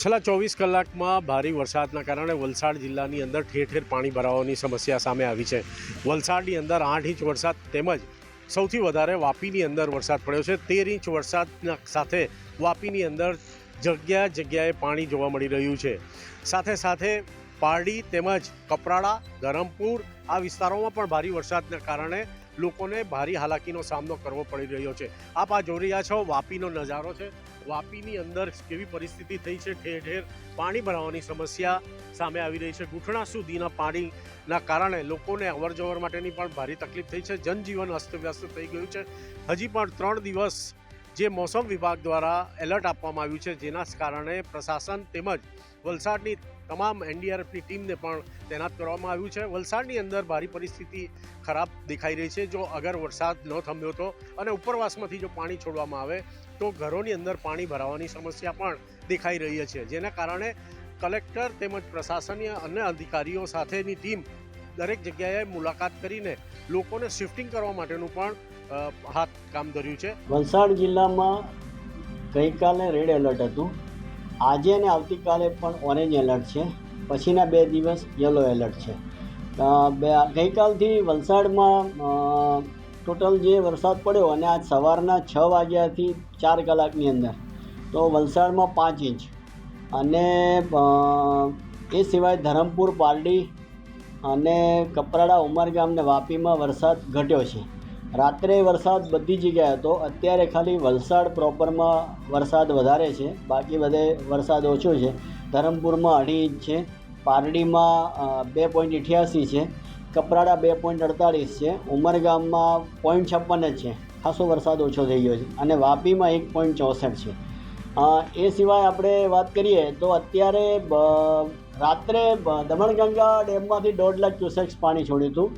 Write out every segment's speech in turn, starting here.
છેલ્લા ચોવીસ કલાકમાં ભારે વરસાદના કારણે વલસાડ જિલ્લાની અંદર ઠેર ઠેર પાણી ભરાવાની સમસ્યા સામે આવી છે. વલસાડની અંદર આઠ ઇંચ વરસાદ તેમજ સૌથી વધારે વાપીની અંદર વરસાદ પડ્યો છે. તેર ઇંચ વરસાદના સાથે વાપીની અંદર જગ્યા જગ્યાએ પાણી જોવા મળી રહ્યું છે. સાથે સાથે પારડી તેમજ કપરાડા, ધરમપુર આ વિસ્તારોમાં પણ ભારે વરસાદના કારણે લોકોને ભારે હાલાકીનો સામનો કરવો પડી રહ્યો છે. આપ આ જોઈ રહ્યા છો, વાપીનો નજારો છે. વાપીની અંદર કેવી પરિસ્થિતિ થઈ છે, ઠેર ઠેર પાણી ભરાવાની સમસ્યા સામે આવી રહી છે. ઘૂંટણા સુધીના પાણીના કારણે લોકોને અવર જવર માટેની પણ ભારે તકલીફ થઈ છે. જનજીવન અસ્તવ્યસ્ત થઈ ગયું છે. હજી પણ ત્રણ દિવસ જે મોસમ વિભાગ દ્વારા એલર્ટ આપવામાં આવ્યું છે, જેના કારણે પ્રશાસન તેમજ વલસાડની તમામ એનડીઆરએફની ટીમને પણ તૈનાત કરવામાં આવ્યું છે. વલસાડની અંદર ભારે પરિસ્થિતિ ખરાબ દેખાઈ રહી છે. જો અગર વરસાદ ન થમ્યો તો અને ઉપરવાસમાંથી જો પાણી છોડવામાં આવે તો ઘરોની અંદર પાણી ભરાવાની સમસ્યા પણ દેખાઈ રહી છે. જેના કારણે કલેક્ટર તેમજ પ્રશાસનીય અન્ય અધિકારીઓ સાથેની ટીમ દરેક જગ્યાએ મુલાકાત કરીને લોકોને શિફ્ટિંગ કરવા માટેનું પણ હાથ કામ ધર્યું છે. વલસાડ જિલ્લામાં ગઈકાલે રેડ એલર્ટ હતું. આજે અને આવતીકાલે પણ ઓરેન્જ એલર્ટ છે. પછીના બે દિવસ યલો એલર્ટ છે. ગઈકાલથી વલસાડમાં ટોટલ જે વરસાદ પડ્યો અને આજ સવારના છ વાગ્યાથી ચાર કલાકની અંદર, તો વલસાડમાં પાંચ ઇંચ. અને એ સિવાય ધરમપુર, પારડી અને કપરાડા ઉમરગામ ને વાપીમાં વરસાદ ઘટ્યો છે. રાત્રે વરસાદ બધી જગ્યાએ હતો, અત્યારે ખાલી વલસાડ પ્રોપરમાં વરસાદ વધારે છે, બાકી બધે વરસાદ ઓછો છે. ધરમપુરમાં અઢી ઇંચ છે, પારડીમાં બે પોઈન્ટ અઠ્યાસી છે. કપરાડા બે પોઈન્ટ અડતાળીસ છે. ઉમરગામમાં પોઈન્ટ છપ્પન જ છે. ખાસો વરસાદ ઓછો થઈ ગયો છે અને વાપીમાં એક પોઈન્ટ ચોસઠ છે. એ સિવાય આપણે વાત કરીએ તો અત્યારે રાત્રે દમણગંગા ડેમમાંથી દોઢ લાખ ક્યુસેક્સ પાણી છોડ્યું હતું.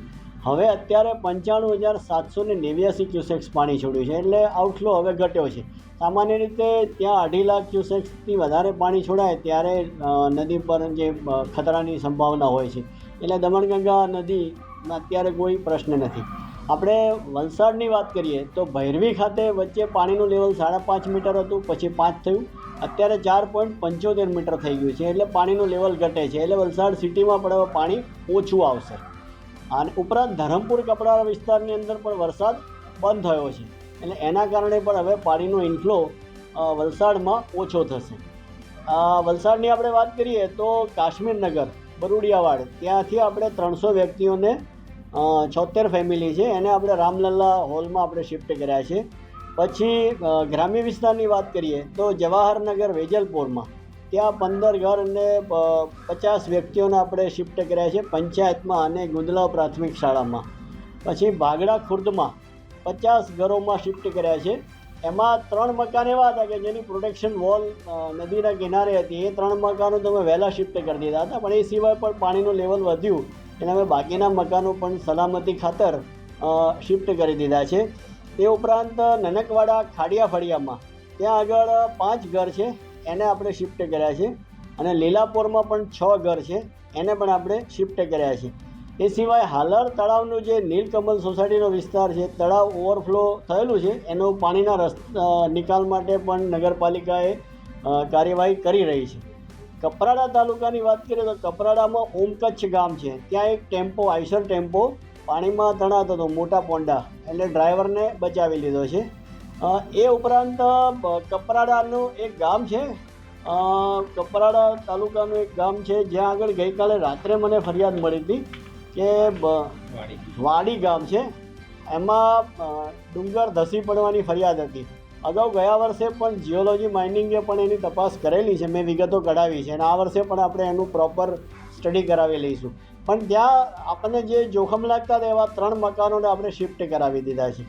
હવે અત્યારે પંચાણું હજાર સાતસો ને નેવ્યાસી ક્યુસેક્સ પાણી છોડ્યું છે. એટલે આઉટફ્લો હવે ઘટ્યો છે. સામાન્ય રીતે ત્યાં અઢી લાખ ક્યુસેક્સથી વધારે પાણી છોડાય ત્યારે નદી પર જે ખતરાની સંભાવના હોય છે. એટલે દમણગંગા નદીમાં અત્યારે કોઈ પ્રશ્ન નથી. આપણે વલસાડની વાત કરીએ તો ભૈરવી ખાતે વચ્ચે પાણીનું લેવલ સાડા પાંચ મીટર હતું, પછી પાંચ થયું. અત્યારે ચાર પોઈન્ટ પંચોતેર મીટર થઈ ગયું છે, એટલે પાણીનું લેવલ ઘટે છે. એટલે વલસાડ સિટીમાં પણ હવે પાણી ઓછું આવશે. અને ઉપરાંત ધરમપુર કપડાવાળા વિસ્તારની અંદર પણ વરસાદ બંધ થયો છે. એટલે એના કારણે પણ હવે પાણીનો ઇન્ફ્લો વલસાડમાં ઓછો થશે. વલસાડની આપણે વાત કરીએ તો કાશ્મીરનગર બરુડિયાવાડ. ત્યાંથી આપણે ત્રણસો વ્યક્તિઓને છોતેર ફેમિલી છે. એને આપણે રામલલ્લા હોલમાં આપણે શિફ્ટ કર્યા છે. પછી ગ્રામ્ય વિસ્તારની વાત કરીએ તો જવાહરનગર વેજલપુરમાં ત્યાં પંદર ઘર અને પચાસ વ્યક્તિઓને આપણે શિફ્ટ કર્યા છે પંચાયતમાં અને ગુંદલાવ પ્રાથમિક શાળામાં. પછી ભાગડા ખુર્દમાં પચાસ ઘરોમાં શિફ્ટ કર્યા છે. એમાં ત્રણ મકાન એવા હતા કે જેની પ્રોટેક્શન વોલ નદીના કિનારે હતી. એ ત્રણ મકાનો તમે વહેલા શિફ્ટ કરી દીધા હતા. પણ એ સિવાય પણ પાણીનું લેવલ વધ્યું. એટલે અમે બાકીના મકાનો પણ સલામતી ખાતર શિફ્ટ કરી દીધા છે. તે ઉપરાંત નનકવાડા ખાડિયા ફળિયામાં ત્યાં આગળ પાંચ ઘર છે. એને આપણે શિફ્ટ કર્યા છે. અને લીલાપોરમાં પણ છ ઘર છે. એને પણ આપણે શિફ્ટ કર્યા છે. એ સિવાય હાલર તળાવનું જે નીલકમલ સોસાયટીનો વિસ્તાર છે, તળાવ ઓવરફ્લો થયેલું છે, એનો પાણીના રસ્ત નિકાલ માટે પણ નગરપાલિકાએ કાર્યવાહી કરી રહી છે. કપરાડા તાલુકાની વાત કરીએ તો કપરાડામાં ઓમકચ્છ ગામ છે. ત્યાં એક ટેમ્પો, આઈસર ટેમ્પો, પાણીમાં તણાતો હતો, મોટા પોંડા, એટલે ડ્રાઈવરને બચાવી લીધો છે. એ ઉપરાંત કપરાડાનું એક ગામ છે. કપરાડા તાલુકાનું એક ગામ છે, જ્યાં આગળ ગઈકાલે રાત્રે મને ફરિયાદ મળી હતી. કે વાડી ગામ છે. એમાં ડુંગર ધસી પડવાની ફરિયાદ હતી. અગાઉ ગયા વર્ષે પણ જીઓલોજી માઇનિંગે પણ એની તપાસ કરેલી છે. મેં વિગતો કઢાવી છે અને આ વર્ષે પણ આપણે એનું પ્રોપર સ્ટડી કરાવી લઈશું. પણ ત્યાં આપણને જે જોખમ લાગતા હતા એવા ત્રણ મકાનોને આપણે શિફ્ટ કરાવી દીધા છે.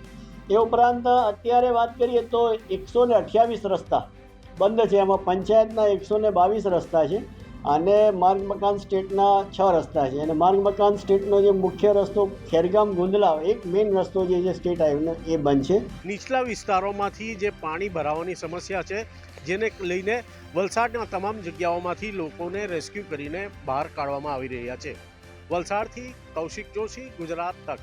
એ ઉપરાંત અત્યારે વાત કરીએ તો એકસો ને અઠ્યાવીસ રસ્તા બંધ છે. એમાં પંચાયતના એકસો ને બાવીસ રસ્તા છે. અને માર્ગ મકાન સ્ટેટના છ રસ્તા છે. અને માર્ગ મકાન સ્ટેટનો જે મુખ્ય રસ્તો ખેરગામ ગુંદલાવ એક મેઇન રસ્તો જે છે સ્ટેટ હાઈવેનો એ બંધ છે. નીચલા વિસ્તારોમાંથી જે પાણી ભરાવાની સમસ્યા છે, જેને લઈને વલસાડના તમામ જગ્યાઓમાંથી લોકોને રેસ્ક્યુ કરીને બહાર કાઢવામાં આવી રહ્યા છે. વલસાડથી કૌશિક જોશી, ગુજરાત તક.